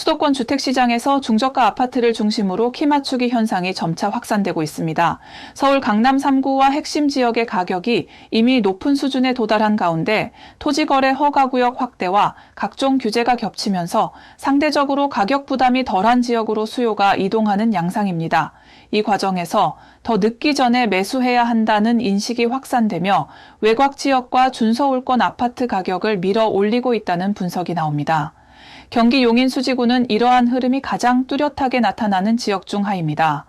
수도권 주택시장에서 중저가 아파트를 중심으로 키 맞추기 현상이 점차 확산되고 있습니다. 서울 강남 3구와 핵심 지역의 가격이 이미 높은 수준에 도달한 가운데 토지거래 허가구역 확대와 각종 규제가 겹치면서 상대적으로 가격 부담이 덜한 지역으로 수요가 이동하는 양상입니다. 이 과정에서 더 늦기 전에 매수해야 한다는 인식이 확산되며 외곽 지역과 준서울권 아파트 가격을 밀어 올리고 있다는 분석이 나옵니다. 경기 용인수지구는 이러한 흐름이 가장 뚜렷하게 나타나는 지역 중 하나입니다.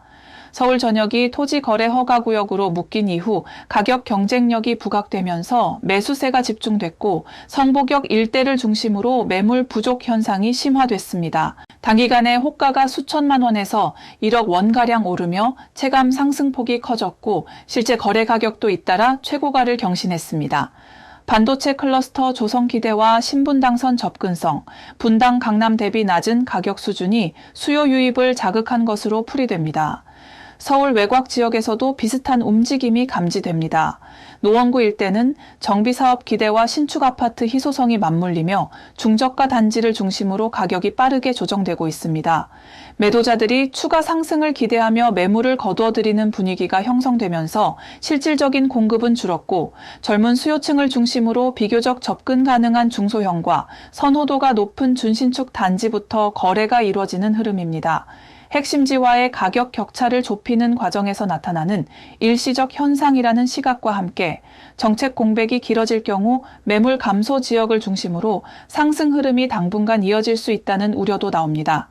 서울 전역이 토지 거래 허가 구역으로 묶인 이후 가격 경쟁력이 부각되면서 매수세가 집중됐고 성복역 일대를 중심으로 매물 부족 현상이 심화됐습니다. 단기간에 호가가 수천만 원에서 1억 원가량 오르며 체감 상승폭이 커졌고 실제 거래 가격도 잇따라 최고가를 경신했습니다. 반도체 클러스터 조성 기대와 신분당선 접근성, 분당 강남 대비 낮은 가격 수준이 수요 유입을 자극한 것으로 풀이됩니다. 서울 외곽 지역에서도 비슷한 움직임이 감지됩니다. 노원구 일대는 정비사업 기대와 신축 아파트 희소성이 맞물리며 중저가 단지를 중심으로 가격이 빠르게 조정되고 있습니다. 매도자들이 추가 상승을 기대하며 매물을 거두어들이는 분위기가 형성되면서 실질적인 공급은 줄었고 젊은 수요층을 중심으로 비교적 접근 가능한 중소형과 선호도가 높은 준신축 단지부터 거래가 이루어지는 흐름입니다. 핵심지와의 가격 격차를 좁히는 과정에서 나타나는 일시적 현상이라는 시각과 함께 정책 공백이 길어질 경우 매물 감소 지역을 중심으로 상승 흐름이 당분간 이어질 수 있다는 우려도 나옵니다.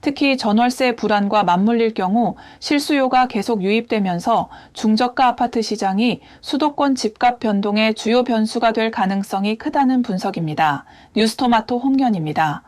특히 전월세 불안과 맞물릴 경우 실수요가 계속 유입되면서 중저가 아파트 시장이 수도권 집값 변동의 주요 변수가 될 가능성이 크다는 분석입니다. 뉴스토마토 홍련입니다.